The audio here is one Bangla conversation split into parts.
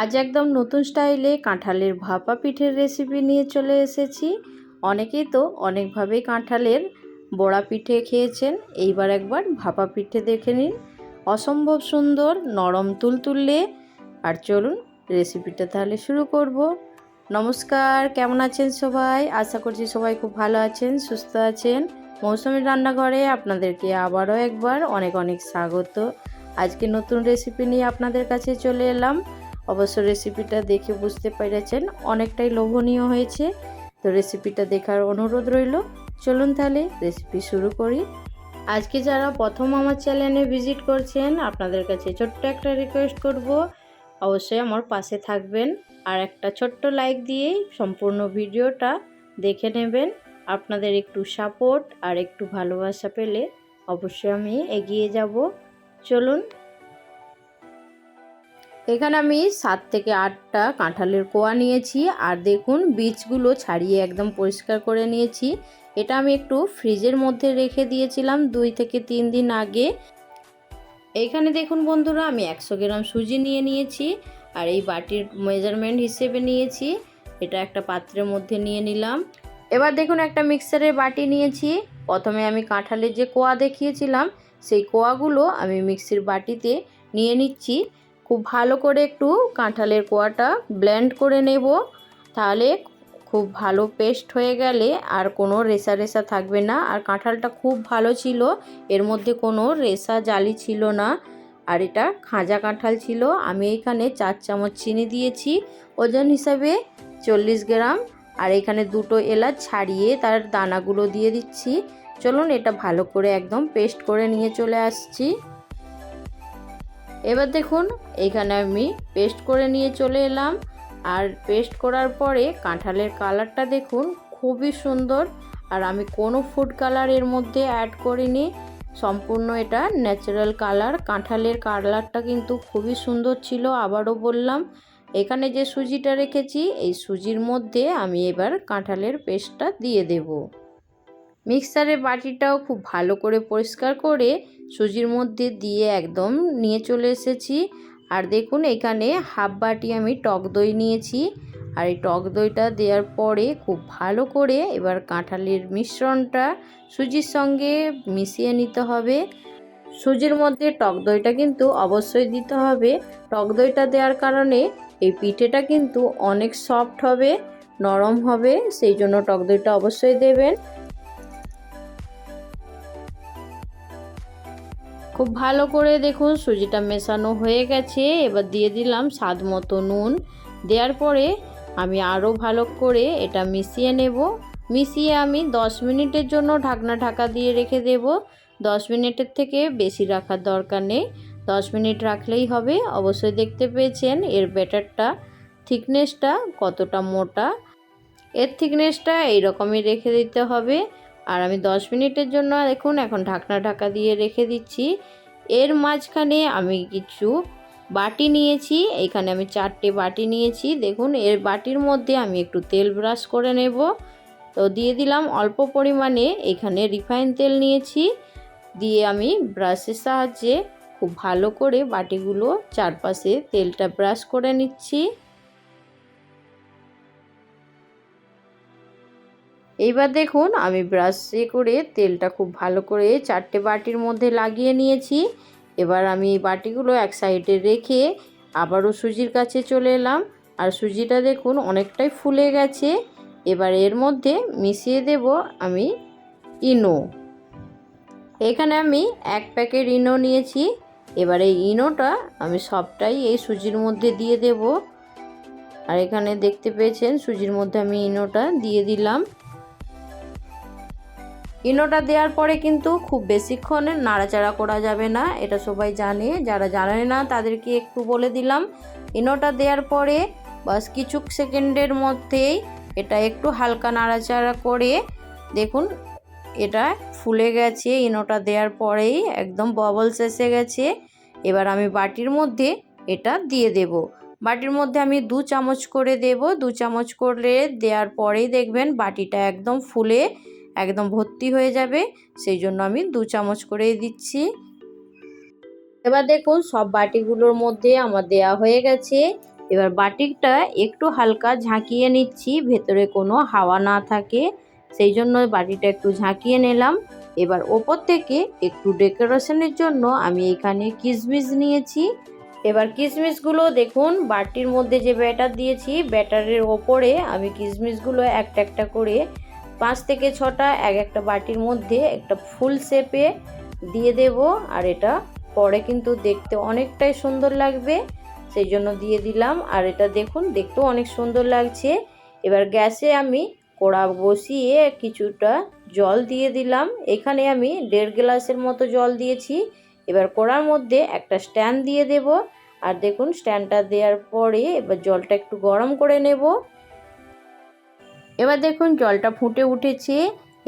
আজ একদম নতুন স্টাইলে কাঁঠালের ভাপা পিঠের রেসিপি নিয়ে চলে এসেছি। অনেকেই তো অনেকভাবেই কাঁঠালের বড়া পিঠে খেয়েছেন। এইবার একবার ভাপা পিঠে দেখে নিন। অসম্ভব সুন্দর, নরম তুলতুললে আর চলুন রেসিপিটা তাহলে শুরু করব। নমস্কার, কেমন আছেন সবাই? আশা করছি সবাই খুব ভালো আছেন, সুস্থ আছেন। মৌসুমীর রান্নাঘরে আপনাদেরকে আবারও একবার অনেক অনেক স্বাগত। আজকে নতুন রেসিপি নিয়ে আপনাদের কাছে চলে এলাম। অবশ্য রেসিপিটা দেখে বুঝতে পেরেছেন, অনেকটাই লোভনীয় হয়েছে। তো রেসিপিটা দেখার অনুরোধ রইল। চলুন তাহলে রেসিপি শুরু করি। আজকে যারা প্রথম আমার চ্যানেলে ভিজিট করছেন, আপনাদের কাছে ছোট্ট একটা রিকোয়েস্ট করব। অবশ্যই আমার পাশে থাকবেন আর একটা ছোট্ট লাইক দিয়ে সম্পূর্ণ ভিডিওটা দেখে নেবেন। আপনাদের একটু সাপোর্ট আর একটু ভালোবাসা পেলে অবশ্যই আমি এগিয়ে যাব। চলুন এখানে আমি সাত থেকে আটটা কাঁঠালের কোয়া নিয়েছি আর দেখুন বীজগুলো ছাড়িয়ে একদম পরিষ্কার করে নিয়েছি। এটা আমি একটু ফ্রিজের মধ্যে রেখে দিয়েছিলাম দুই থেকে তিন দিন আগে। এইখানে দেখুন বন্ধুরা আমি একশো গ্রাম সুজি নিয়ে নিয়েছি আর এই বাটির মেজারমেন্ট হিসেবে নিয়েছি। এটা একটা পাত্রের মধ্যে নিয়ে নিলাম। এবার দেখুন একটা মিক্সারের বাটি নিয়েছি। প্রথমে আমি কাঁঠালের যে কোয়া দেখিয়েছিলাম, সেই কোয়াগুলো আমি মিক্সির বাটিতে নিয়ে নিচ্ছি। খুব ভালো করে একটু কাঁঠালের কোয়াটা ব্লেন্ড করে নেব। তাহলে খুব ভালো পেস্ট হয়ে গেলে আর কোনো রেসা রেসা থাকবে না। আর কাঁঠালটা খুব ভালো ছিল, এর মধ্যে কোনো রেসা জালি ছিল না। আর এটা খাঁজা কাঁঠাল ছিল। আমি এখানে চার চামচ চিনি দিয়েছি। ওজন হিসাবে চল্লিশ গ্রাম। আর এখানে দুটো এলাচ ছাড়িয়ে তার দানাগুলো দিয়ে দিচ্ছি। চলুন এটা ভালো করে একদম পেস্ট করে নিয়ে চলে আসছি। এবার দেখুন, এখানে আমি পেস্ট করে নিয়ে চলে এলাম। আর পেস্ট করার পরে কাঁঠালের কালারটা দেখুন, খুবই সুন্দর। আর আমি কোনো ফুড কালারের মধ্যে অ্যাড করিনি। সম্পূর্ণ এটা ন্যাচারাল কালার কাঁঠালের কালারটা কিন্তু খুবই সুন্দর ছিল, আবারও বললাম। এখানে যে সুজিটা রেখেছি, এই সুজির মধ্যে আমি এবার কাঁঠালের পেস্টটা দিয়ে দেব। মিক্সারের বাটিটাও খুব ভালো করে পরিষ্কার করে সুজির মধ্যে দিয়ে একদম নিয়ে চলে এসেছি। আর দেখুন, এখানে হাফ বাটি আমি টক দই নিয়েছি। আর এই টক দইটা দেওয়ার পরে খুব ভালো করে এবার কাঁঠালের মিশ্রণটা সুজির সঙ্গে মিশিয়ে নিতে হবে। সুজির মধ্যে টক দইটা কিন্তু অবশ্যই দিতে হবে। টক দইটা দেওয়ার কারণে এই পিঠেটা কিন্তু অনেক সফট হবে, নরম হবে, সেই জন্য টক দইটা অবশ্যই দেবেন। খুব ভালো করে দেখুন, সুজিটা মেশানো হয়ে গেছে। এবার দিয়ে দিলাম স্বাদ মতো নুন। দেওয়ার পরে আমি আরও ভালো করে এটা মিশিয়ে নেব। মিশিয়ে আমি 10 মিনিটের জন্য ঢাকনা ঢাকা দিয়ে রেখে দেব। 10 মিনিটের থেকে বেশি রাখার দরকার নেই। 10 মিনিট রাখলেই হবে। অবশ্যই দেখতে পেয়েছেন, এর ব্যাটারটা, থিকনেসটা কতটা মোটা। এর থিকনেসটা এইরকমই রেখে দিতে হবে। আর আমি 10 মিনিটের জন্য দেখুন এখন ঢাকনা ঢাকা দিয়ে রেখে দিচ্ছি। এর মাঝখানে আমি কিছু বাটি নিয়েছি, এখানে আমি চারটে বাটি নিয়েছি। দেখুন, এর বাটির মধ্যে আমি একটু তেল ব্রাশ করে নেব। তো দিয়ে দিলাম অল্প পরিমাণে এখানে রিফাইন তেল নিয়েছি। দিয়ে আমি ব্রাশের সাহায্যে খুব ভালো করে বাটিগুলো চারপাশে তেলটা ব্রাশ করে নিচ্ছি। এইবার দেখুন, আমি ব্রাশে করে তেলটা খুব ভালো করে চারটে বাটির মধ্যে লাগিয়ে নিয়েছি। এবার আমি বাটিগুলো এক সাইডে রেখে আবারও সুজির কাছে চলে এলাম। আর সুজিটা দেখুন, অনেকটাই ফুলে গেছে। এবার এর মধ্যে মিশিয়ে দেব আমি ইনো। এখানে আমি এক প্যাকেট ইনো নিয়েছি। এবার এই ইনোটা আমি সবটাই এই সুজির মধ্যে দিয়ে দেব। আর এখানে দেখতে পেয়েছেন, সুজির মধ্যে আমি ইনোটা দিয়ে দিলাম। ইনোটা দেওয়ার পরে কিন্তু খুব বেশিক্ষণ নাড়াচাড়া করা যাবে না, এটা সবাই জানে। যারা জানে না, তাদেরকে একটু বলে দিলাম। ইনোটা দেওয়ার পরে বাস কিছু সেকেন্ডের মধ্যেই এটা একটু হালকা নাড়াচাড়া করে দেখুন, এটা ফুলে গেছে। ইনোটা দেওয়ার পরেই একদম ববলস এসে গেছে। এবার আমি বাটির মধ্যে এটা দিয়ে দেব। বাটির মধ্যে আমি দু চামচ করে দেব। দু চামচ করে দেওয়ার পরেই দেখবেন বাটিটা একদম ফুলে একদম ভর্তি হয়ে যাবে, সেই জন্য আমি দু চামচ করে দিচ্ছি। এবার দেখুন সব বাটিগুলোর মধ্যে আমার দেয়া হয়ে গেছে। এবার বাটিকটা একটু হালকা ঝাঁকিয়ে নিচ্ছি, ভেতরে কোনো হাওয়া না থাকে। সেই জন্য বাটিটা একটু ঝাঁকিয়ে নিলাম। এবার ওপর থেকে একটু ডেকোরেশনের জন্য আমি এখানে কিশমিশ নিয়েছি। এবার কিশমিশগুলো দেখুন, বাটির মধ্যে যে ব্যাটার দিয়েছি, ব্যাটারের ওপরে আমি কিশমিশগুলো একটা একটা করে পাঁচ থেকে ছটা, এক একটা বাটির মধ্যে একটা ফুল শেপে দিয়ে দেব। আর এটা পরে কিন্তু দেখতে অনেকটাই সুন্দর লাগবে, সেই জন্য দিয়ে দিলাম। আর এটা দেখুন, দেখতেও অনেক সুন্দর লাগছে। এবার গ্যাসে আমি কড়া বসিয়ে কিছুটা জল দিয়ে দিলাম। এখানে আমি দেড় গ্লাসের মতো জল দিয়েছি। এবার কড়ার মধ্যে একটা স্ট্যান্ড দিয়ে দেব। আর দেখুন, স্ট্যান্ডটা দেওয়ার পরে এবার জলটা একটু গরম করে নেব। এবার দেখুন জলটা ফুটে উঠেছে।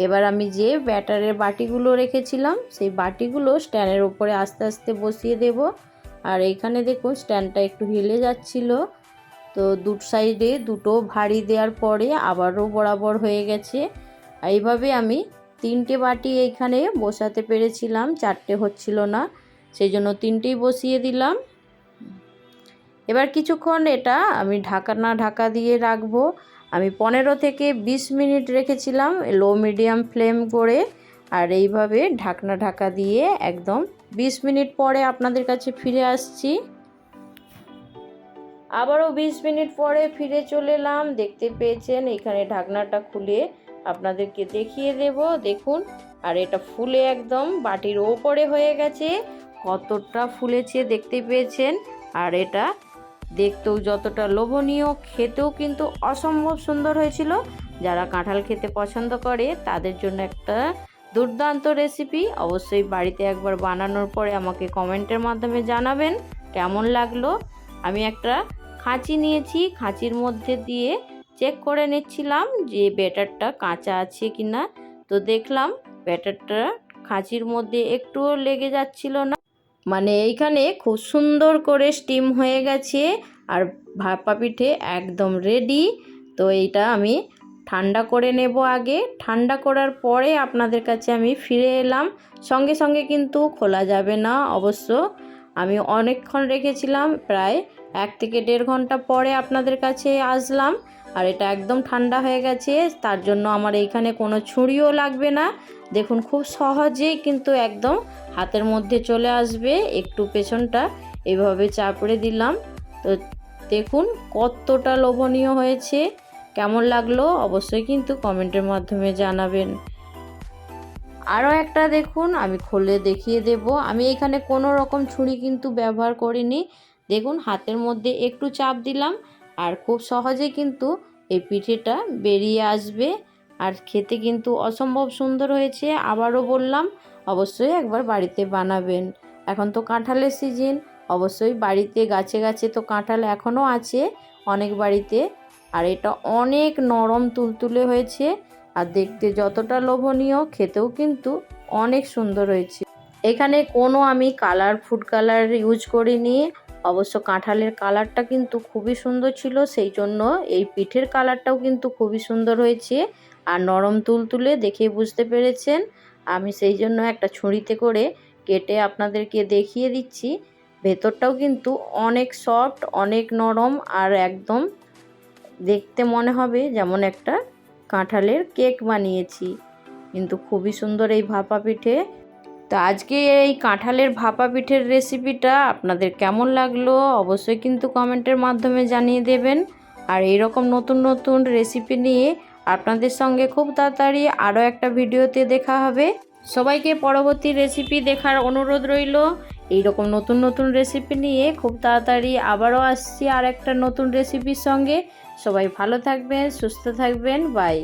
এবার আমি যে ব্যাটারের বাটিগুলো রেখেছিলাম, সেই বাটিগুলো স্ট্যান্ডের উপরে আস্তে আস্তে বসিয়ে দেব। আর এইখানে দেখুন স্ট্যান্ডটা একটু হেলে যাচ্ছিল। তো দু সাইডে দুটো ভারী দেওয়ার পরে আবারও বরাবর হয়ে গেছে। এইভাবে আমি তিনটে বাটি এইখানে বসাতে পেরেছিলাম, চারটে হচ্ছিল না। সেই জন্য তিনটেই বসিয়ে দিলাম। এবার কিছুক্ষণ এটা আমি ঢাকা না ঢাকা দিয়ে রাখব। আমি পনেরো থেকে বিশ মিনিট রেখেছিলাম লো মিডিয়াম ফ্লেম করে আর এইভাবে ঢাকনা ঢাকা দিয়ে একদম বিশ মিনিট পরে আপনাদের কাছে ফিরে আসছি। আবারও বিশ মিনিট পরে ফিরে চলে এলাম। দেখতে পেয়েছেন এখানে ঢাকনাটা খুলে আপনাদেরকে দেখিয়ে দেব। দেখুন, আর এটা ফুলে একদম বাটির ওপরে হয়ে গেছে। কতটা ফুলেছে দেখতে পেয়েছেন। আর এটা দেখতেও যতটা লোভনীয়, খেতেও কিন্তু অসম্ভব সুন্দর হয়েছিল। যারা কাঁঠাল খেতে পছন্দ করে, তাদের জন্য একটা দুর্দান্ত রেসিপি অবশ্যই বাড়িতে একবার বানানোর পরে আমাকে কমেন্টের মাধ্যমে জানাবেন কেমন লাগল। আমি একটা খাঁচি নিয়েছি, খাঁচির মধ্যে দিয়ে চেক করে নিচ্ছিলাম যে ব্যাটারটা কাঁচা আছে কি না তো দেখলাম ব্যাটারটা খাঁচির মধ্যে একটুও লেগে যাচ্ছিল না। মানে এইখানে খুব সুন্দর করে স্টিম হয়ে গেছে আর ভাপা পিঠে একদম রেডি তো এইটা আমি ঠান্ডা করে নেব আগে। ঠান্ডা করার পরে আপনাদের কাছে আমি ফিরে এলাম। সঙ্গে সঙ্গে কিন্তু খোলা যাবে না অবশ্য। আমি অনেকক্ষণ রেখেছিলাম, প্রায় এক থেকে দেড় ঘণ্টা পরে আপনাদের কাছে আসলাম। আর এটা একদম ঠান্ডা হয়ে গেছে, তার জন্য আমার এইখানে কোনো ছুরিও লাগবে না। দেখুন, খুব সহজেই কিন্তু একদম হাতের মধ্যে চলে আসবে একটু পেছনটা। এভাবে চাপড়ে দিলাম। তো দেখুন, কতটা লোভনীয় হয়েছে। কেমন লাগল অবশ্যই কিন্তু কমেন্টের মাধ্যমে জানাবেন। আরও একটা দেখুন, আমি খুলে দেখিয়ে দেব। আমি এখানে কোনো রকম ছুরি কিন্তু ব্যবহার করিনি। দেখুন, হাতের মধ্যে একটু চাপ দিলাম। আর খুব সহজে কিন্তু এই পিঠেটা বেরিয়ে আসবে। আর খেতে কিন্তু অসম্ভব সুন্দর হয়েছে, আবারও বললাম, অবশ্যই একবার বাড়িতে বানাবেন। এখন তো কাঁঠালের সিজন অবশ্যই বাড়িতে, গাছে গাছে তো কাঁঠাল এখনও আছে অনেক বাড়িতে। আর এটা অনেক নরম তুলতুলে হয়েছে, আর দেখতে যতটা লোভনীয়, খেতেও কিন্তু অনেক সুন্দর হয়েছে। এখানে কোনো আমি কালার ফুড কালার ইউজ করিনি অবশ্য কাঁঠালের কালারটা কিন্তু খুবই সুন্দর ছিল, সেই জন্য এই পিঠের কালারটাও কিন্তু খুবই সুন্দর হয়েছে আর নরম তুলতুলে দেখে বুঝতে পেরেছেন। আমি সেই জন্য একটা ছুরিতে করে কেটে আপনাদেরকে দেখিয়ে দিচ্ছি। ভেতরটাও কিন্তু অনেক সফট অনেক নরম আর একদম দেখতে মনে হবে যেমন একটা কাঁঠালের কেক বানিয়েছি। কিন্তু খুবই সুন্দর এই ভাপা পিঠে। তো আজকে এই কাঁঠালের ভাপা পিঠের রেসিপিটা আপনাদের কেমন লাগল অবশ্যই কিন্তু কমেন্টের মাধ্যমে জানিয়ে দেবেন। আর এইরকম নতুন নতুন রেসিপি নিয়ে আপনাদের সঙ্গে খুব তাড়াতাড়ি আরও একটা ভিডিওতে দেখা হবে। সবাইকে পরবর্তী রেসিপি দেখার অনুরোধ রইল। এইরকম নতুন নতুন রেসিপি নিয়ে খুব তাড়াতাড়ি আবারও আসছি আর একটা নতুন রেসিপির সঙ্গে। সবাই ভালো থাকবেন, সুস্থ থাকবেন বাই